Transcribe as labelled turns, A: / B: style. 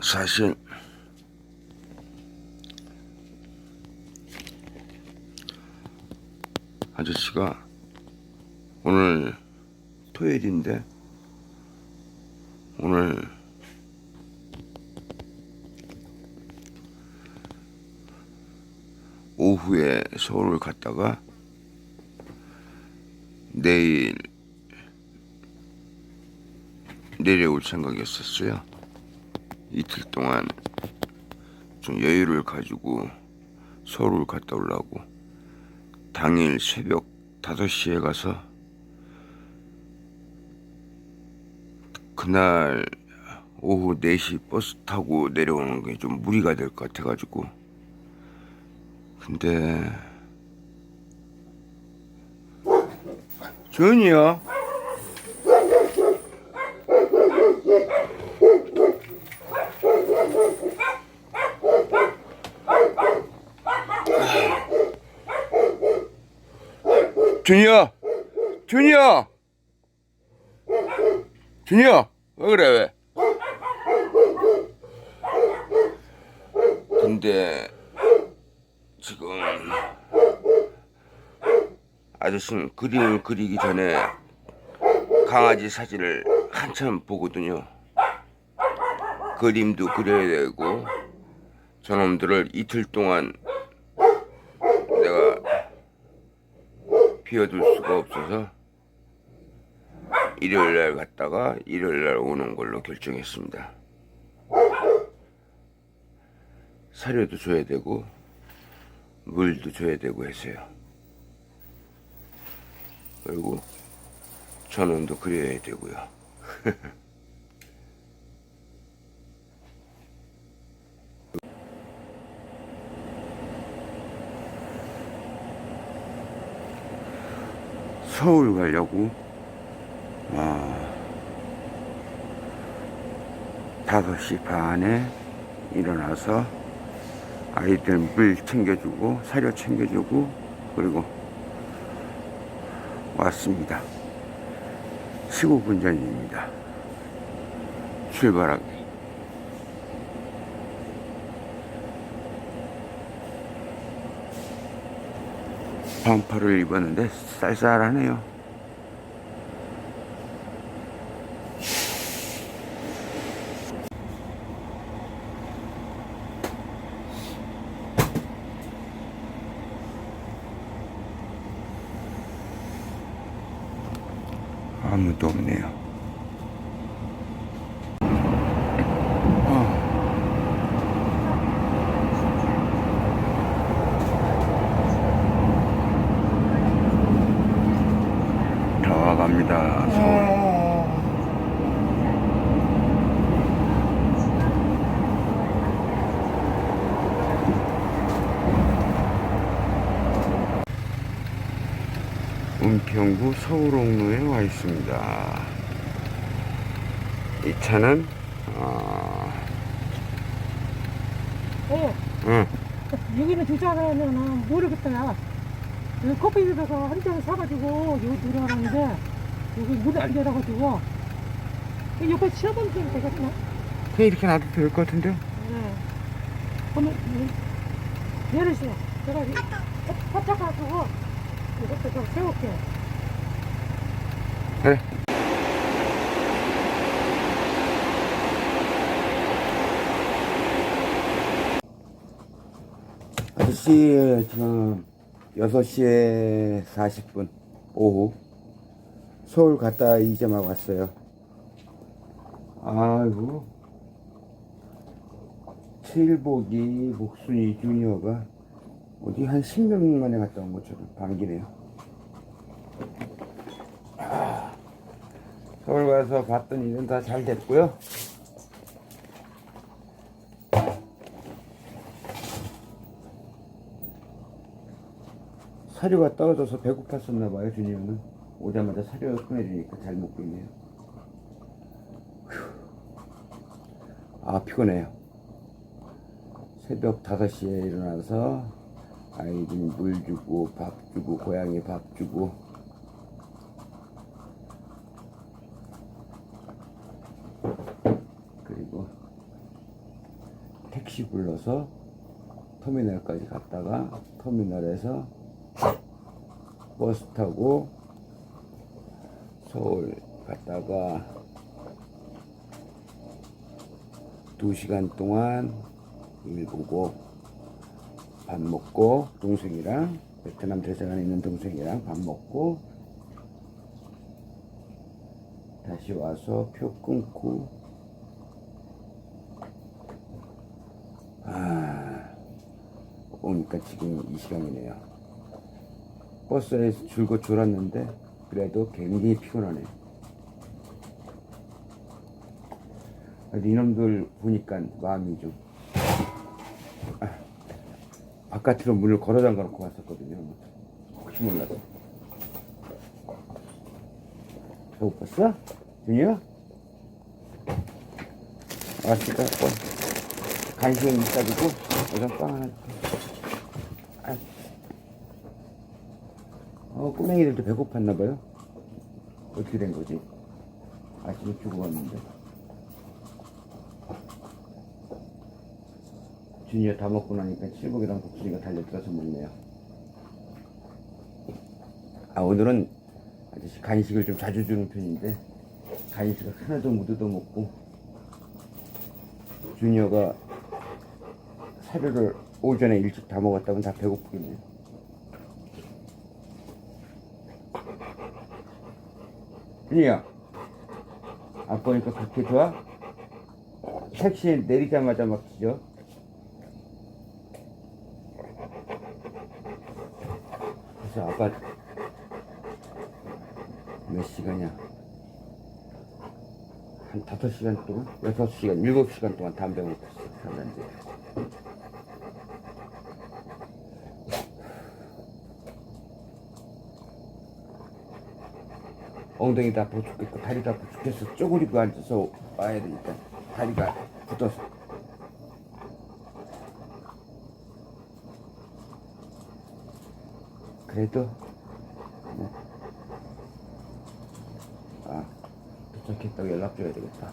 A: 사실 아저씨가 오늘 토요일인데 오늘 오후에 서울을 갔다가 내일 내려올 생각이었었어요. 이틀 동안 좀 여유를 가지고 서울을 갔다 오려고. 당일 새벽 5시에 가서 그날 오후 4시 버스 타고 내려오는 게 좀 무리가 될 것 같아가지고. 근데 준이요 준이야. 준이야. 준이야. 왜 그래 왜? 근데 지금 아저씨는 그림을 그리기 전에 강아지 사진을 한참 보거든요. 그림도 그려야 되고 저놈들을 이틀 동안 내가 비워둘 수가 없어서 일요일 날 갔다가 일요일 날 오는 걸로 결정했습니다. 사료도 줘야 되고 물도 줘야 되고 해서요. 그리고 전원도 그려야 되고요. 서울 가려고 아, 5시 반에 일어나서 아이들 물 챙겨주고 사료 챙겨주고 그리고 왔습니다. 15분 전입니다. 출발하기. 반팔을 입었는데 쌀쌀하네요. 아무도 없네요. 아. 다 와갑니다. 서울. 은평구 서울옥로에 와 있습니다. 이 차는 어,
B: 어,
A: 응,
B: 여기는 주차하면은 모르겠다. 여기 커피숍에서 한 잔 사가지고 여기 들어가는데 여기 문안 열어가지고 이거 시험은 좀 되겠나?
A: 그냥 이렇게 놔도 될 것 같은데요?
B: 네. 그러면 내리시오. 제가 포착가지고 이것도 좀 세울게.
A: 그래. 아저씨 지금 6시에 40분 오후 서울 갔다 이제 막 왔어요. 아이고 칠복이 목순이 주니어가 어디 한 10년 만에 갔다 온 것처럼 반기네요. 서울 가서 봤던 일은 다 잘 됐고요. 사료가 떨어져서 배고팠었나 봐요, 준이형은. 오자마자 사료 꺼내주니까 잘 먹고 있네요. 휴. 아, 피곤해요. 새벽 5시에 일어나서 아이들 물 주고 밥 주고 고양이 밥 주고. 그리고 택시 불러서 터미널까지 갔다가 터미널에서 버스 타고 서울 갔다가 2시간 동안 일 보고 밥 먹고 동생이랑 베트남 대사관에 있는 동생이랑 밥 먹고 다시 와서 표 끊고. 아 오니까 지금 이 시간이네요. 버스에서 줄곧 졸았는데 그래도 굉장히 피곤하네. 그래도 이놈들 보니까 마음이 좀 아, 바깥으로 문을 걸어 잠가 놓고 왔었거든요 혹시 몰라서 배고 봤어? 준이야? 왔으니까 어, 간식은 이따 주고 우선 빵 하나 줄게 아. 어 꼬맹이들도 배고팠나 봐요 어떻게 된 거지? 아침에 주고 왔는데 준이가 다 먹고 나니까 칠복이랑 복순이가 달려들어서 먹네요. 아 오늘은 아저씨 간식을 좀 자주 주는 편인데 간식을 하나도 못 얻어먹고 주니어가 사료를 오전에 일찍 다 먹었다면 다 배고프겠네요. 준이야 아빠 오니까 그렇게 좋아? 택시에 내리자마자 막 짖어 그래서 아빠 몇 시간이야? 한 다섯 시간 동안? 여섯 시간, 일곱 시간 동안 담배 먹고 있어. 사람한테. 엉덩이도 아프고 죽겠고 다리도 아프고 죽겠어. 쪼그리고 앉아서 와야 되니까 다리가 굳어서. 그래도 네. 아 도착했다고 연락 줘야 되겠다.